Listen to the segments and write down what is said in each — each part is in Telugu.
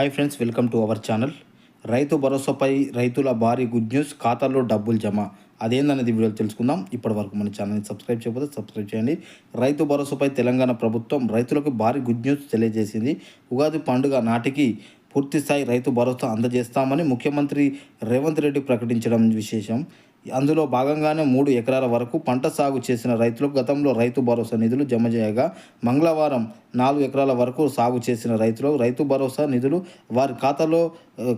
Hi friends welcome to our channel రైతు భరోసాపై రైతుల భారీ గుడ్ న్యూస్ ఖాతాల్లో డబ్బులు జమ. అదేందనేది వీడియో తెలుసుకుందాం. ఇప్పటి వరకు మన ఛానల్ని సబ్స్క్రైబ్ చేయకపోతే సబ్స్క్రైబ్ చేయండి. రైతు భరోసాపై తెలంగాణ ప్రభుత్వం రైతులకు భారీ గుడ్ న్యూస్ తెలియజేసింది. ఉగాది పండుగ నాటికి పూర్తిస్థాయి రైతు భరోసా అందజేస్తామని ముఖ్యమంత్రి రేవంత్ రెడ్డి ప్రకటించడం విశేషం. అందులో భాగంగానే మూడు ఎకరాల వరకు పంట సాగు చేసిన రైతులకు గతంలో రైతు భరోసా నిధులు జమ చేయగా మంగళవారం నాలుగు ఎకరాల వరకు సాగు చేసిన రైతులు రైతు భరోసా నిధులు వారి ఖాతాలో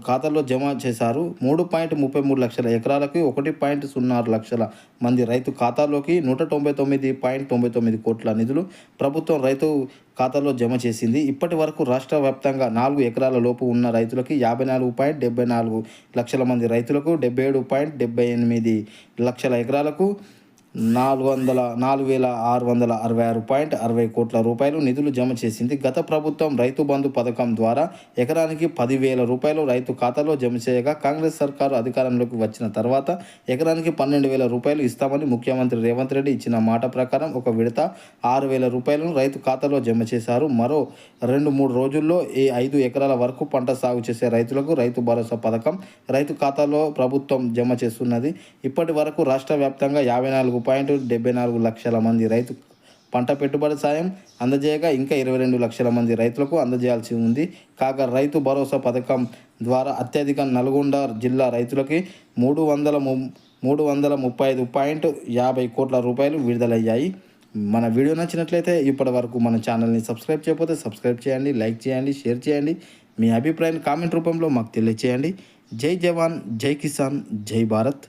ఖాతాలో జమ చేశారు. మూడు పాయింట్ ముప్పై మూడు లక్షల ఎకరాలకి ఒకటి పాయింట్ సున్నా ఆరు లక్షల మంది రైతు ఖాతాలోకి నూట తొంభై తొమ్మిది పాయింట్ తొంభై తొమ్మిది కోట్ల నిధులు ప్రభుత్వం రైతు ఖాతాలో జమ చేసింది. ఇప్పటి వరకు రాష్ట్ర వ్యాప్తంగా నాలుగు ఎకరాల లోపు ఉన్న రైతులకి యాభై నాలుగు పాయింట్ డెబ్బై నాలుగు లక్షల మంది రైతులకు డెబ్బై ఏడు పాయింట్ డెబ్బై ఎనిమిది లక్షల ఎకరాలకు నాలుగు వందల నాలుగు వేల ఆరు వందల అరవై ఆరు పాయింట్ అరవై కోట్ల రూపాయలు నిధులు జమ చేసింది. గత ప్రభుత్వం రైతు బంధు పథకం ద్వారా ఎకరానికి పదివేల రూపాయలు రైతు ఖాతాలో జమ చేయగా కాంగ్రెస్ సర్కారు అధికారంలోకి వచ్చిన తర్వాత ఎకరానికి పన్నెండు వేల రూపాయలు ఇస్తామని ముఖ్యమంత్రి రేవంత్ రెడ్డి ఇచ్చిన మాట ప్రకారం ఒక విడత ఆరు వేల రూపాయలను రైతు ఖాతాలో జమ చేశారు. మరో రెండు మూడు రోజుల్లో ఈ ఐదు ఎకరాల వరకు పంట సాగు చేసే రైతులకు రైతు భరోసా పథకం రైతు ఖాతాలో ప్రభుత్వం జమ చేస్తున్నది. ఇప్పటి వరకు రాష్ట్ర వ్యాప్తంగా యాభై నాలుగు పాయింట్ డెబ్బై నాలుగు లక్షల మంది రైతు పంట పెట్టుబడి సాయం అందజేయగా ఇంకా ఇరవై రెండు లక్షల మంది రైతులకు అందజేయాల్సి ఉంది. కాగా రైతు భరోసా పథకం ద్వారా అత్యధిక నల్గొండ జిల్లా రైతులకి మూడు వందల ము మూడు వందల ముప్పై ఐదు పాయింట్ యాభై కోట్ల రూపాయలు విడుదలయ్యాయి. మన వీడియో నచ్చినట్లయితే ఇప్పటి వరకు మన ఛానల్ని సబ్స్క్రైబ్ చేయకపోతే సబ్స్క్రైబ్ చేయండి లైక్ చేయండి షేర్ చేయండి. మీ అభిప్రాయాన్ని కామెంట్ రూపంలో మాకు తెలియచేయండి. జై జవాన్ జై కిసాన్ జై భారత్.